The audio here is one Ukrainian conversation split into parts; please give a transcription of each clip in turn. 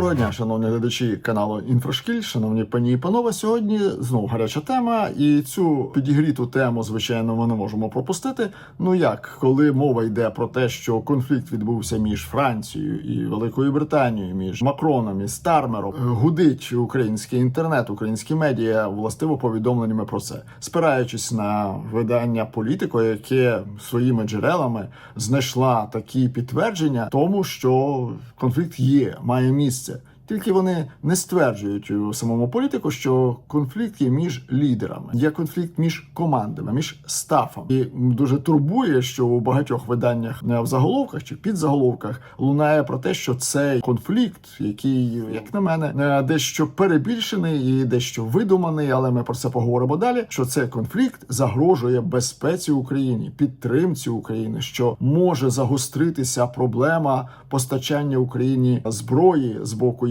Доброго дня, шановні глядачі каналу Інфошкіль, шановні пані і панове. Сьогодні знову гаряча тема, і цю підігріту тему, звичайно, ми не можемо пропустити. Ну як, коли мова йде про те, що конфлікт відбувся між Францією і Великою Британією, між Макроном і Стармером, гудить український інтернет, українські медіа властиво повідомленнями про це, спираючись на видання політико, яке своїми джерелами знайшла такі підтвердження тому, що конфлікт є, має місце. Тільки вони не стверджують у самому політику, що конфлікт є між лідерами, є конфлікт між командами, між стафом. І дуже турбує, що у багатьох виданнях не в заголовках чи під заголовках лунає про те, що цей конфлікт, який, як на мене, е, дещо перебільшений і дещо видуманий, але ми про це поговоримо далі. Що цей конфлікт загрожує безпеці Україні, підтримці України, що може загостритися проблема постачання Україні зброї з боку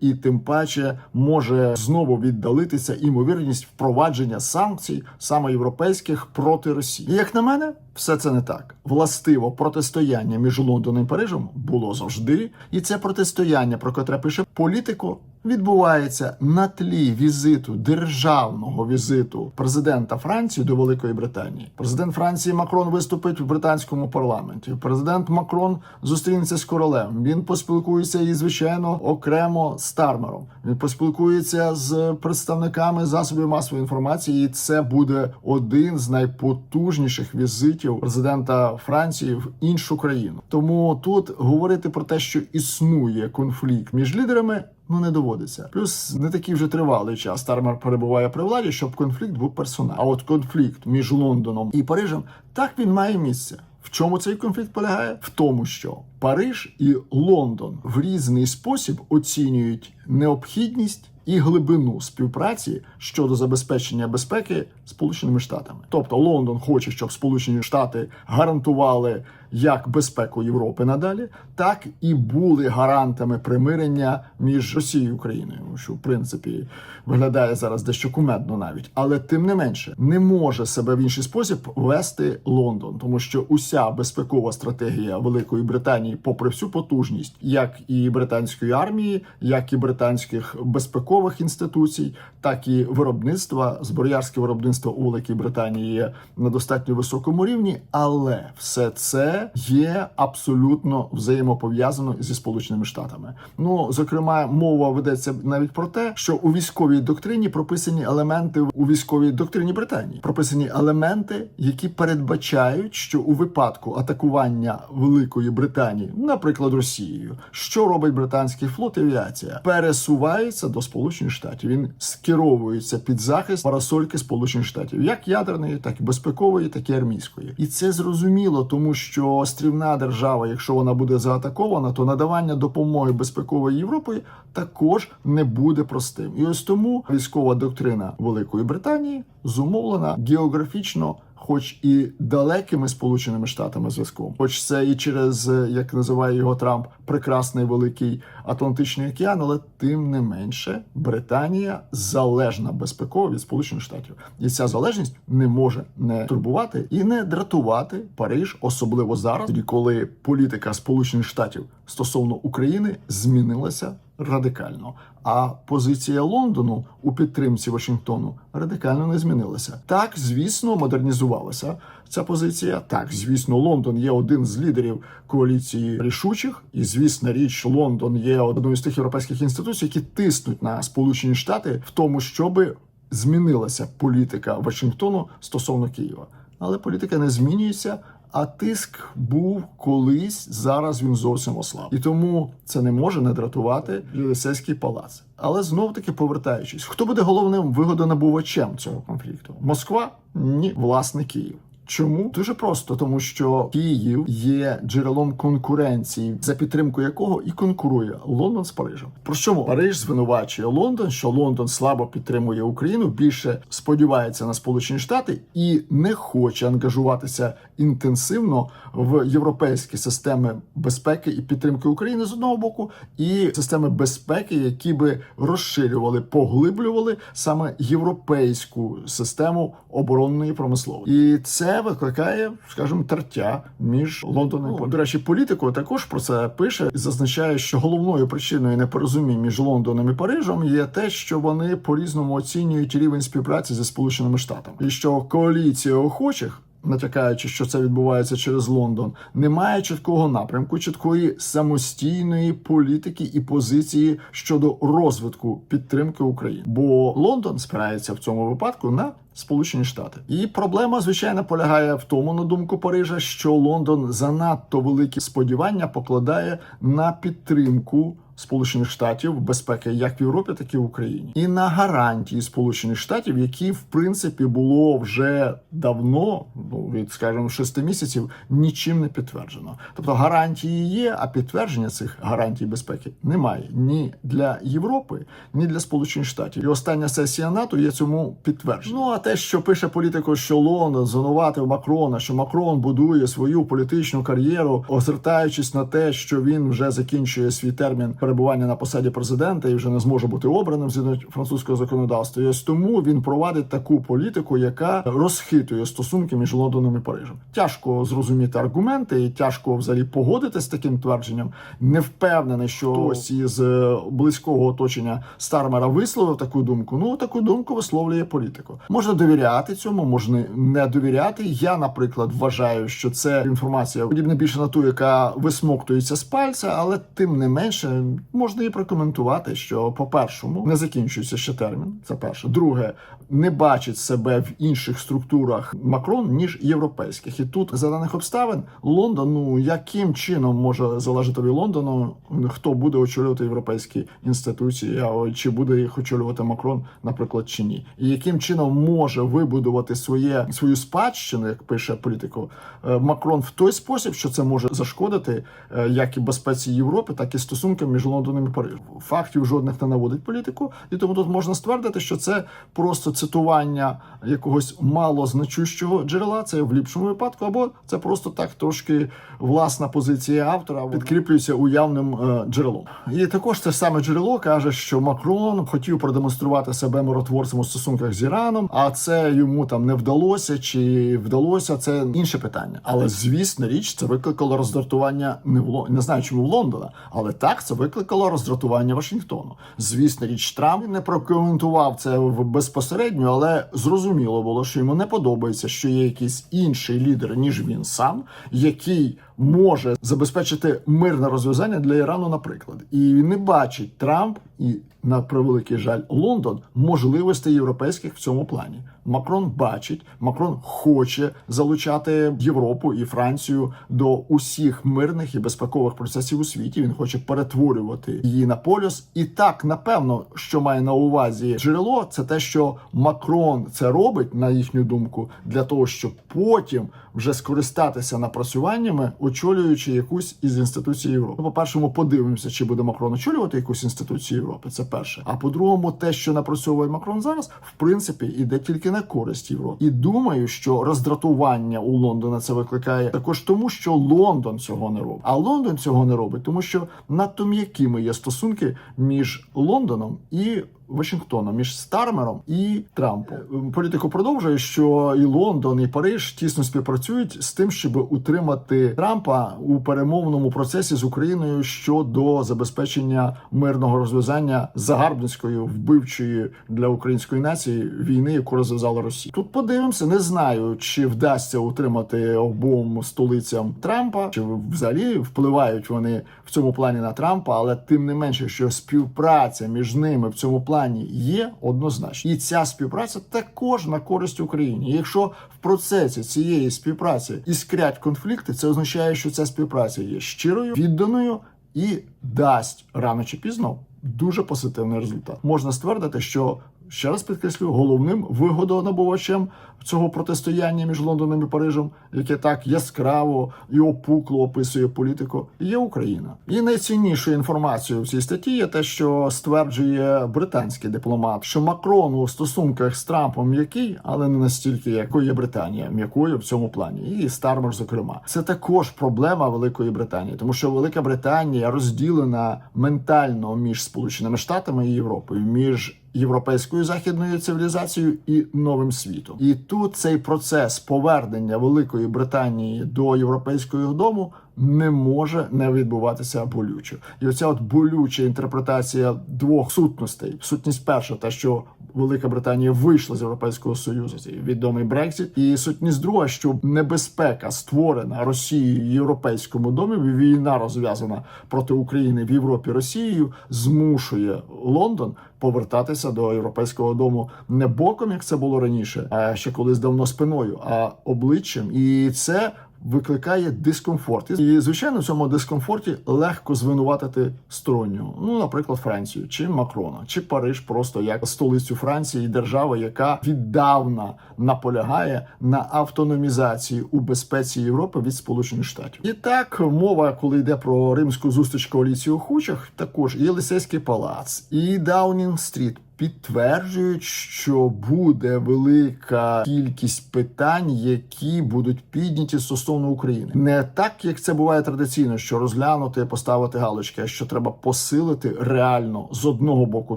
і тим паче може знову віддалитися імовірність впровадження санкцій саме європейських проти Росії. І як на мене, все це не так. Властиво протистояння між Лондоном і Парижем було завжди, і це протистояння, про котре пише політико, відбувається на тлі візиту державного візиту президента Франції до Великої Британії. Президент Франції Макрон виступить в британському парламенті. Президент Макрон зустрінеться з королем. Він поспілкується і звичайно окремо з Тармером. Він поспілкується з представниками засобів масової інформації. І це буде один з найпотужніших візитів президента Франції в іншу країну. Тому тут говорити про те, що існує конфлікт між лідерами. Ну не доводиться. Плюс не такий вже тривалий час. Тармер перебуває при владі, щоб конфлікт був персональний. А от конфлікт між Лондоном і Парижем так він має місце. В чому цей конфлікт полягає? В тому, що Париж і Лондон в різний спосіб оцінюють необхідність і глибину співпраці щодо забезпечення безпеки Сполученими Штатами. Тобто Лондон хоче, щоб Сполучені Штати гарантували як безпеку Європи надалі, так і були гарантами примирення між Росією і Україною, що в принципі виглядає зараз дещо кумедно навіть, але тим не менше не може себе в інший спосіб вести Лондон, тому що уся безпекова стратегія Великої Британії, попри всю потужність, як і британської армії, як і британських безпекових інституцій, так і виробництва зброярське виробництво у Великій Британії є на достатньо високому рівні, але все це є абсолютно взаємопов'язано зі сполученими штатами. Ну зокрема, мова ведеться навіть про те, що у військовій доктрині прописані елементи у військовій доктрині Британії, прописані елементи, які передбачають, що у випадку атакування Великої Британії, наприклад, Росією, що робить британський флот і авіація, пересувається до Сполучених Штатів. Він скеровується під захист парасольки Сполучених Штатів, як ядерної, так і безпекової, так і армійської, і це зрозуміло, тому що острівна держава, якщо вона буде заатакована, то надавання допомоги безпекової Європи також не буде простим. І ось тому військова доктрина Великої Британії зумовлена географічно. Хоч і далекими сполученими штатами зв'язком, хоч це і через як називає його Трамп прекрасний великий Атлантичний океан, але тим не менше Британія залежна безпеково від Сполучених Штатів, і ця залежність не може не турбувати і не дратувати Париж, особливо зараз, коли політика Сполучених Штатів стосовно України змінилася радикально. А позиція Лондону у підтримці Вашингтону радикально не змінилася. Так, звісно, модернізувалася ця позиція. Так, звісно, Лондон є один з лідерів коаліції рішучих, і звісна річ, Лондон є одною з тих європейських інституцій, які тиснуть на Сполучені Штати в тому, щоби змінилася політика Вашингтону стосовно Києва. Але політика не змінюється. А тиск був колись, зараз він зовсім ослаб. І тому це не може не дратувати Єлисейський палац. Але знов таки повертаючись, хто буде головним вигодонабувачем цього конфлікту? Москва? Ні, власне Київ. Чому дуже просто, тому що Київ є джерелом конкуренції, за підтримку якого і конкурує Лондон з Парижем. Про що Париж звинувачує Лондон, що Лондон слабо підтримує Україну, більше сподівається на Сполучені Штати і не хоче ангажуватися інтенсивно в європейські системи безпеки і підтримки України з одного боку, і системи безпеки, які би розширювали, поглиблювали саме європейську систему оборонної промисловості. І це викликає, скажімо, тертя між Лондоном і До речі, політико також про це пише і зазначає, що головною причиною непорозумінь між Лондоном і Парижем є те, що вони по різному оцінюють рівень співпраці зі Сполученими Штатами, і що коаліція охочих. Натякаючи, що це відбувається через Лондон, немає чіткого напрямку, чіткої самостійної політики і позиції щодо розвитку підтримки України. Бо Лондон спирається в цьому випадку на Сполучені Штати, і проблема звичайно полягає в тому, на думку Парижа, що Лондон занадто великі сподівання покладає на підтримку. Сполучених Штатів безпеки як в Європі, так і в Україні, і на гарантії Сполучених Штатів, які в принципі було вже давно, ну від скажімо, шести місяців, нічим не підтверджено. Тобто гарантії є, а підтвердження цих гарантій безпеки немає ні для Європи, ні для Сполучених Штатів. І остання сесія НАТО є цьому підтвердження. Ну а те, що пише політико, що Лондон звинуватив Макрона, що Макрон будує свою політичну кар'єру, озертаючись на те, що він вже закінчує свій термін перебування на посаді президента і вже не зможе бути обраним згідно французького законодавства. І ось тому він провадить таку політику, яка розхитує стосунки між Лондоном і Парижем. Тяжко зрозуміти аргументи, і тяжко взагалі погодитися з таким твердженням. Не впевнений, що хтось із е, близького оточення Стармера висловив таку думку. Ну таку думку висловлює політико. Можна довіряти цьому, можна не довіряти. Я, наприклад, вважаю, що це інформація подібна більше на ту, яка висмоктується з пальця, але тим не менше можна і прокоментувати, що по першому не закінчується ще термін. Це перше. Друге, не бачить себе в інших структурах Макрон ніж європейських. І тут за даних обставин Лондон, ну яким чином може залежати від Лондону, хто буде очолювати європейські інституції, чи буде їх очолювати Макрон, наприклад, чи ні, і яким чином може вибудувати своє свою спадщину, як пише політико е, Макрон, в той спосіб, що це може зашкодити е, як і безпеці Європи, так і стосункам між Лондоном і Парижем. Фактів жодних не наводить політику, і тому тут можна ствердити, що це просто цитування якогось малозначущого джерела, це в ліпшому випадку, або це просто так трошки власна позиція автора підкріплюється уявним е, джерелом. І також це саме джерело каже, що Макрон хотів продемонструвати себе миротворцем у стосунках з Іраном, а це йому там не вдалося чи вдалося. Це інше питання. Але звісно, річ це викликало роздратування не в Лон- не знаю, чому в Лондона, але так це викликало роздратування Вашингтону. Звісно, річ Трамп не прокоментував це в- безпосередньо, але зрозуміло було, що йому не подобається, що є якийсь інший лідер ніж він сам, який може забезпечити мирне розв'язання для Ірану, наприклад, і не бачить Трамп і на превеликий жаль Лондон можливостей європейських в цьому плані. Макрон бачить, Макрон хоче залучати Європу і Францію до усіх мирних і безпекових процесів у світі. Він хоче перетворювати її на полюс. І так, напевно, що має на увазі джерело, це те, що Макрон це робить, на їхню думку, для того, щоб потім вже скористатися напрацюваннями, очолюючи якусь із інституцій Європи. По першому, подивимося, чи буде Макрон очолювати якусь інституцію Європи. Це перше. А по-другому, те, що напрацьовує Макрон зараз, в принципі, іде тільки на користь Європи. І думаю, що роздратування у Лондона це викликає також тому, що Лондон цього не робить. А Лондон цього не робить, тому що надто м'якими є стосунки між Лондоном і. Вашингтоном між Стармером і Трампом політику продовжує, що і Лондон, і Париж тісно співпрацюють з тим, щоб утримати Трампа у перемовному процесі з Україною щодо забезпечення мирного розв'язання загарбницької вбивчої для української нації війни, яку розв'язала Росія. Тут подивимося, не знаю, чи вдасться утримати обом столицям Трампа, чи взагалі впливають вони в цьому плані на Трампа, але тим не менше, що співпраця між ними в цьому плані є однозначно, і ця співпраця також на користь Україні. Якщо в процесі цієї співпраці іскрять конфлікти, це означає, що ця співпраця є щирою, відданою і дасть рано чи пізно дуже позитивний результат. Можна ствердити, що ще раз підкреслю, головним вигодонабувачем цього протистояння між Лондоном і Парижем, яке так яскраво і опукло описує політику, є Україна. І найціннішою інформацією в цій статті є те, що стверджує британський дипломат, що Макрон у стосунках з Трампом м'який, але не настільки, якою є Британія, м'якою в цьому плані, і Стармер, зокрема, це також проблема Великої Британії, тому що Велика Британія розділена ментально між Сполученими Штатами і Європою, між європейською західною цивілізацією і новим світом. І тут цей процес повернення Великої Британії до європейського дому не може не відбуватися болючо. І оця от болюча інтерпретація двох сутностей. Сутність перша, те, що Велика Британія вийшла з Європейського Союзу, цей відомий Брекзит, і сутність друга, що небезпека створена Росією і європейському домі, війна розв'язана проти України в Європі Росією, змушує Лондон повертатися до європейського дому не боком, як це було раніше, а ще колись давно спиною, а обличчям, і це. Викликає дискомфорт, і звичайно, в цьому дискомфорті легко звинуватити стороннього. Ну, наприклад, Францію чи Макрона, чи Париж, просто як столицю Франції, держава, яка віддавна наполягає на автономізації у безпеці Європи від Сполучених Штатів. І так мова, коли йде про римську зустріч коаліції охочих, також і Єлисейський палац, і Даунінг Стріт підтверджують, що буде велика кількість питань, які будуть підняті стосовно України, не так як це буває традиційно, що розглянути, поставити галочки, а що треба посилити реально з одного боку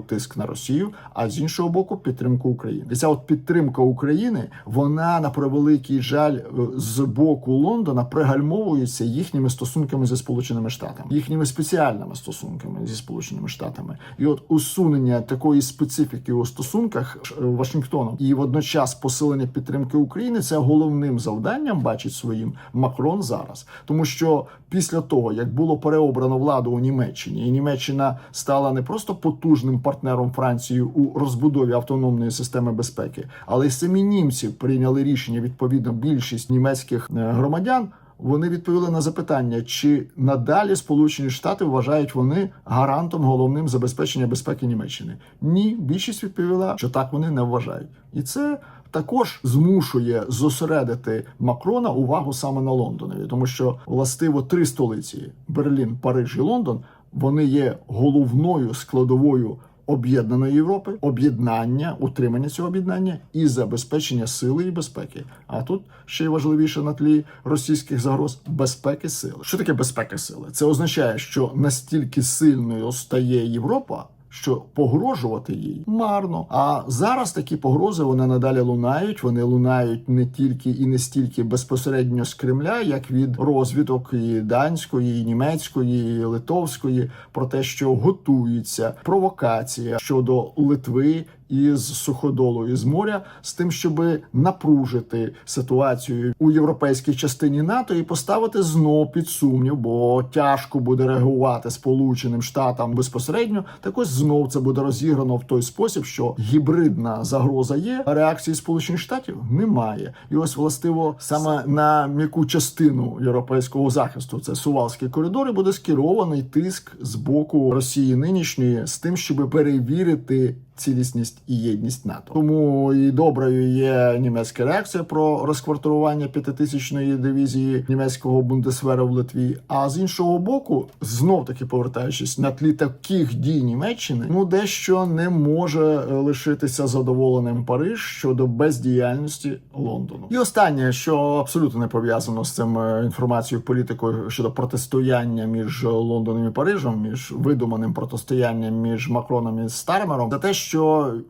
тиск на Росію, а з іншого боку підтримку України. І ця от підтримка України, вона на превеликий жаль з боку Лондона пригальмовується їхніми стосунками зі сполученими штатами, їхніми спеціальними стосунками зі сполученими штатами, і от усунення такої спеціальної специфіки у стосунках Вашингтоном і водночас посилення підтримки України це головним завданням бачить своїм Макрон зараз, тому що після того як було переобрано владу у Німеччині, і Німеччина стала не просто потужним партнером Франції у розбудові автономної системи безпеки, але й самі німці прийняли рішення відповідно більшість німецьких е, громадян. Вони відповіли на запитання, чи надалі Сполучені Штати вважають вони гарантом головним забезпечення безпеки Німеччини. Ні, більшість відповіла, що так вони не вважають, і це також змушує зосередити Макрона увагу саме на Лондонові, тому що властиво три столиці Берлін, Париж і Лондон вони є головною складовою. Об'єднаної Європи, об'єднання, утримання цього об'єднання і забезпечення сили і безпеки. А тут ще й важливіше на тлі російських загроз безпеки сили. Що таке безпека сили? Це означає, що настільки сильною стає Європа. Що погрожувати їй марно. А зараз такі погрози вони надалі лунають. Вони лунають не тільки і не стільки безпосередньо з Кремля, як від розвідок і данської, і німецької, і литовської, про те, що готується провокація щодо Литви із суходолу із моря, з тим, щоб напружити ситуацію у європейській частині НАТО і поставити знов під сумнів, бо тяжко буде реагувати Сполученим Штатам безпосередньо. Так ось знов це буде розіграно в той спосіб, що гібридна загроза є, а реакції Сполучених Штатів немає. І ось властиво саме на м'яку частину європейського захисту, це сувалські коридори, буде скерований тиск з боку Росії нинішньої з тим, щоб перевірити. Цілісність і єдність НАТО тому і доброю є німецька реакція про розквартирування п'ятитисячної дивізії німецького бундесвера в Литві. А з іншого боку, знов таки повертаючись на тлі таких дій Німеччини, ну дещо не може лишитися задоволеним Париж щодо бездіяльності Лондону. І останнє, що абсолютно не пов'язано з цим інформацією політикою щодо протистояння між Лондоном і Парижем, між видуманим протистоянням між Макроном і Стармером, за те, що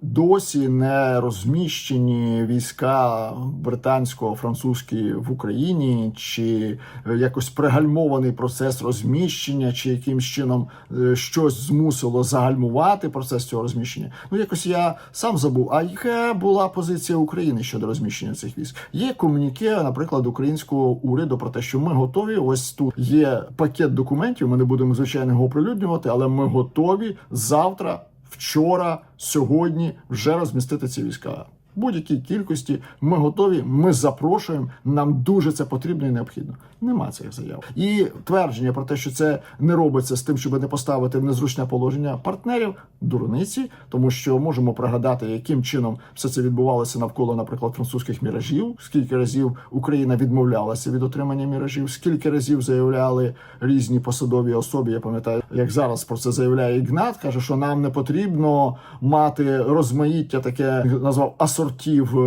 досі не розміщені війська британсько-французькі в Україні, чи якось пригальмований процес розміщення, чи якимсь чином щось змусило загальмувати процес цього розміщення. Ну якось я сам забув. А яка була позиція України щодо розміщення цих військ? Є комуніке, наприклад, українського уряду про те, що ми готові. Ось тут є пакет документів. Ми не будемо звичайно його оприлюднювати, але ми готові завтра вчора, сьогодні вже розмістити ці війська. Будь-якій кількості ми готові. Ми запрошуємо. Нам дуже це потрібно і необхідно. Нема цих заяв і твердження про те, що це не робиться з тим, щоб не поставити в незручне положення партнерів, дурниці, тому що можемо пригадати, яким чином все це відбувалося навколо, наприклад, французьких міражів. Скільки разів Україна відмовлялася від отримання міражів, скільки разів заявляли різні посадові особи. Я пам'ятаю, як зараз про це заявляє Ігнат, каже, що нам не потрібно мати розмаїття, таке назвав асортів в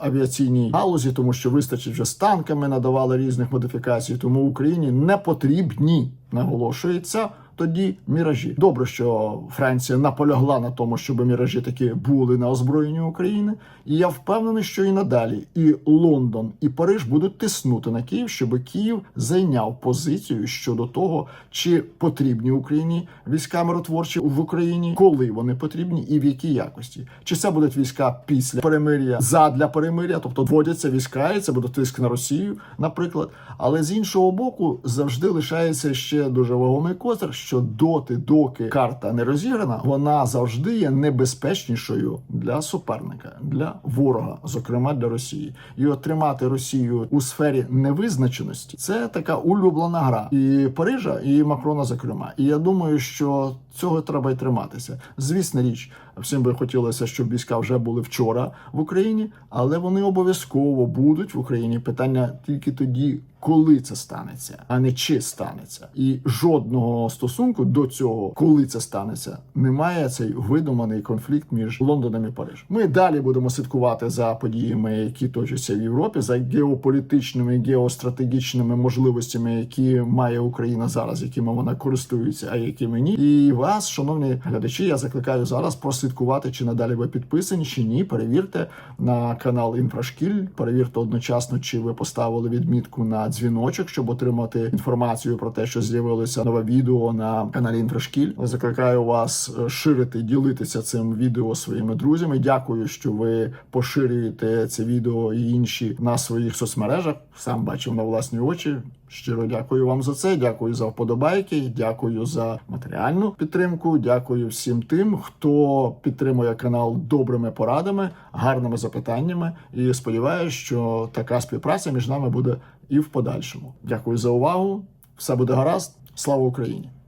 авіаційній галузі, тому що вистачить вже з танками, надавали різних модифікацій. Тому Україні не потрібні наголошується. Тоді міражі. Добре, що Франція наполягла на тому, щоб міражі таки були на озброєнні України. І я впевнений, що і надалі і Лондон, і Париж будуть тиснути на Київ, щоб Київ зайняв позицію щодо того, чи потрібні Україні війська миротворчі в Україні, коли вони потрібні і в якій якості. Чи це будуть війська після перемир'я, задля перемир'я, тобто вводяться війська, і це буде тиск на Росію, наприклад. Але з іншого боку, завжди лишається ще дуже вагомий козир, що доти, доки карта не розіграна, вона завжди є небезпечнішою для суперника, для ворога, зокрема для Росії, і отримати Росію у сфері невизначеності це така улюблена гра і Парижа, і Макрона, зокрема. І я думаю, що цього треба й триматися. Звісна річ, всім би хотілося, щоб війська вже були вчора в Україні, але вони обов'язково будуть в Україні. Питання тільки тоді, коли це станеться, а не чи станеться. І жодного стосунку до цього, коли це станеться, немає цей видуманий конфлікт між Лондоном і Парижем. Ми далі будемо слідкувати за подіями, які точаться в Європі, за геополітичними геостратегічними можливостями, які має Україна зараз, якими вона користується, а якими ні. І вас, шановні глядачі, я закликаю зараз прослідкувати, чи надалі ви підписані, чи ні. Перевірте на канал Інфрашкіль. Перевірте одночасно, чи ви поставили відмітку на дзвіночок, щоб отримати інформацію про те, що з'явилося нове відео на каналі Інфрашкіль. Закликаю вас е, ширити, ділитися цим відео своїми друзями. Дякую, що ви поширюєте це відео і інші на своїх соцмережах. Сам бачив на власні очі. Щиро дякую вам за це. Дякую за вподобайки. Дякую за матеріальну підтримку. Дякую всім тим, хто підтримує канал добрими порадами, гарними запитаннями. І сподіваюся, що така співпраця між нами буде і в подальшому. Дякую за увагу. Все буде гаразд. Слава Україні!